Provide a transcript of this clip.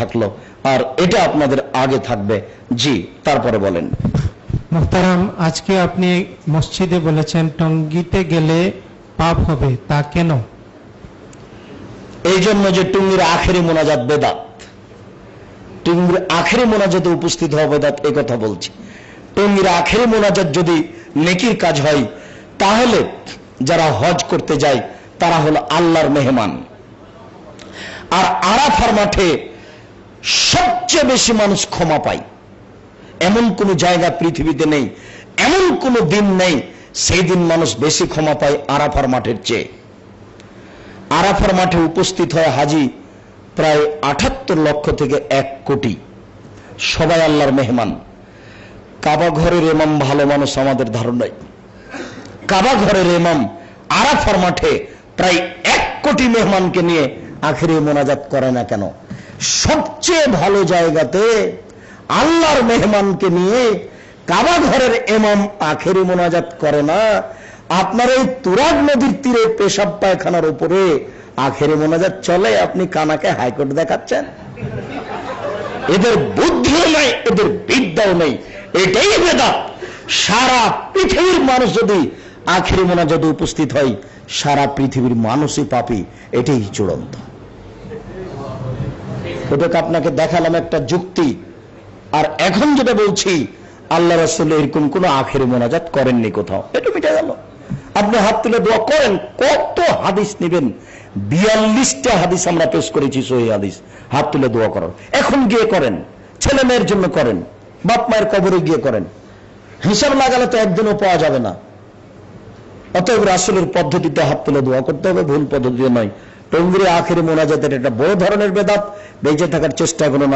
থাকল। আর এটা আপনাদের আগে থাকবে। জি তারপরে বলেন। মোহতারাম আজকে আপনি মসজিদে বলেছেন টঙ্গিতে গেলে পাপ হবে তা কেন? এই জন্য যে টুঙ্গির আখেরি মোনাজাত বেদাত। টুঙ্গির আখেরি মোনাজাতে উপস্থিত হওয়া বেদাত এই কথা বলছি। টুঙ্গির আখেরি মোনাজাত যদি নেকির কাজ হয় তাহলে যারা হজ করতে যায় তারা হলো আল্লাহর মেহমান। আর আরাফার মাঠে সবচেয়ে বেশি মানুষ ক্ষমা পায়। এমন কোন জায়গা পৃথিবীতে নেই, এমন কোন দিন নেই, সেই দিন মানুষ বেশি ক্ষমা পায় আরাফার মাঠের চেয়ে। আরাফার মাঠে উপস্থিত হয় হাজি প্রায় আটাত্তর লক্ষ থেকে এক কোটি। সবাই আল্লাহর মেহমান। কাবা ঘরের এমাম ভালো মানুষ আমাদের ধারণায় কাবা ঘরের এমাম আরাফার মাঠে প্রায় এক কোটি মেহমানকে নিয়ে আখেরি মোনাজাত করে না কেন? সবচেয়ে ভালো জায়গাতে আল্লাহর মেহমানকে নিয়ে কাবা ঘরের এমাম আখেরি মোনাজাত করে না। আপনার এই তুরাগ নদীর তীরে পেশাব পায়খানার উপরে আখেরি মোনাজাত চলে, আপনি কানাকে হাইকোর্ট দেখাচ্ছেন? এদের বুদ্ধিও নাই, এদের বিদ্যাও নেই। এটাই বেদা সারা পৃথিবীর মানুষ যদি আখেরি মোনাজাতে উপস্থিত হয়, সারা পৃথিবীর মানুষই পাপি, এটাই চূড়ান্ত। ওটাকে আপনাকে দেখালাম একটা যুক্তি। আর এখন যেটা বলছি, আল্লাহ রাসুল এরকম কোন আখের মোনাজাত করেননি কোথাও। এটা মিটে গেল। আপনি হাত তুলে দোয়া করেন, কত হাদিস নেবেন? বিয়াল্লিশটা হাদিস আমরা পেশ করেছি, সহি হাদিস। হাত তুলে দোয়া করার। এখন গিয়ে করেন। ছেলে মেয়ের জন্য করেন। বাপ মায়ের কবরে গিয়ে করেন। হিসাব লাগালে তো একদিনও পাওয়া যাবে না। অতএব রাসুলের পদ্ধতিতে হাত তুলে দোয়া করতে হবে, ভুল পদ্ধতিতে নয়। টঙ্গিরে আখেরি মোনাজাতের এটা বড় ধরনের বেদাত বেঁচে থাকার চেষ্টা করুন